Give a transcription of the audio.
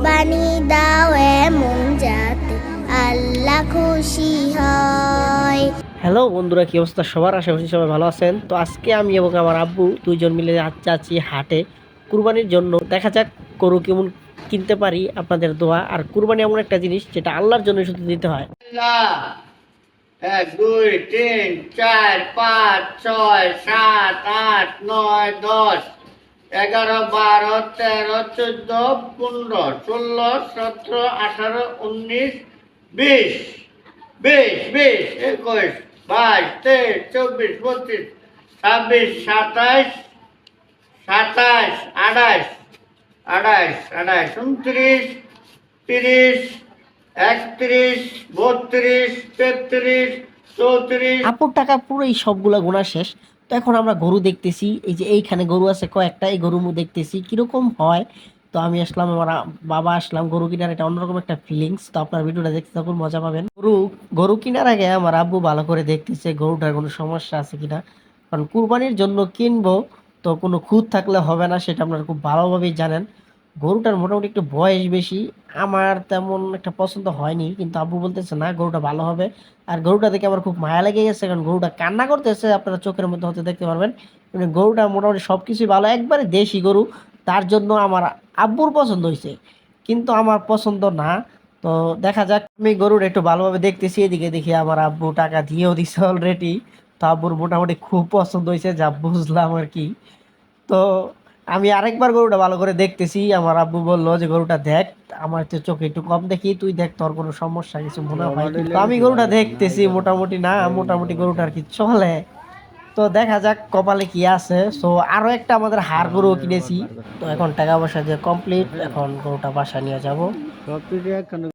কুরবানি দাও এমন যাতে আল্লাহ খুশি হয়। হ্যালো বন্ধুরা কি অবস্থা সবার? আশেপাশে সবাই ভালো আছেন। তো আজকে আমি এবং আমার আব্বু দুইজন মিলে যাচ্ছি হাটে কুরবানির জন্য। দেখা যাক গরু কেমন কিনতে পারি আপনাদের দোয়া। আর কুরবানি এমন একটা জিনিস যেটা আল্লাহর জন্য শুধু দিতে হয়। এক দুই তিন চার পাঁচ ছয় সাত আট নয় দশ। এগারো, বারো, তেরো, চোদ্দ, পনেরো, ষোলো, সতেরো, আঠারো, উনিশ, বিশ। বিশ বিশ, একুশ, বাইশ, তেইশ, চব্বিশ, পঁচিশ, ছাব্বিশ, সাতাইশ সাতাইশ, আঠাইশ আঠাইশ আঠাইশ, উনত্রিশ, তিরিশ, একত্রিশ, বত্রিশ, তেত্রিশ, চৌত্রিশ। আপুর টাকা পুরো এই সবগুলা গোনা শেষ। তো এখন আমরা গরু দেখতেছি, এই যে এইখানে গরু আছে কয়েকটা, এই গরু দেখতেছি কীরকম হয়। তো আমি আসলাম, আমার বাবা আসলাম গরু কেনার, এটা অন্যরকম একটা ফিলিংস তো আপনার ভিডিওটা দেখতে তখন মজা পাবেন। গরু গরু কেনার আগে আমার আব্বু ভালো করে দেখতেছে গরুটার কোনো সমস্যা আছে কিনা। কারণ কুরবানির জন্য কিনবো, তো কোনো খুঁত থাকলে হবে না, সেটা আপনারা খুব ভালোভাবেই জানেন। গরুটার মোটামুটি একটু বয়স বেশি। আমার তেমন একটা পছন্দ হয়নি, কিন্তু আব্বু বলতেছে, না, গরুটা ভালো হবে। আর গরুটা দেখে আমার খুব মায়া লেগে গেছে, কারণ গরুটা কান্না করতেছে, আপনারা চোখের মধ্যে হতে দেখতে পারবেন। মানে গরুটা মোটামুটি সব কিছুই ভালো, একবারে দেশি গরু, তার জন্য আমার আব্বুর পছন্দ হয়েছে কিন্তু আমার পছন্দ না। তো দেখা যাক, আমি গরুর একটু ভালোভাবে দেখতেছি, এদিকে দেখি আমার আব্বু টাকা দিয়েও দিছে অলরেডি তো আব্বুর মোটামুটি খুব পছন্দ হয়েছে যা বুঝলাম আর কি। তো আমি আরেকবার গরুটা ভালো করে দেখতেছি। আমার আব্বু বলল যে গরুটা দেখ আমার তো চোখে একটু কম দেখি তুই দেখ তোর কোনো সমস্যা কিছু মনে হয় তো আমি গরুটা দেখতেছি মোটামুটি না মোটামুটি গরুটা আর কি চলে। তো দেখা যাক কপালে কি আছে। সো আরও একটা আমাদের হাড় গরু কিনেছি। তো এখন টাকা পয়সা দিয়ে কমপ্লিট এখন গরুটা বাসা নিয়ে যাব।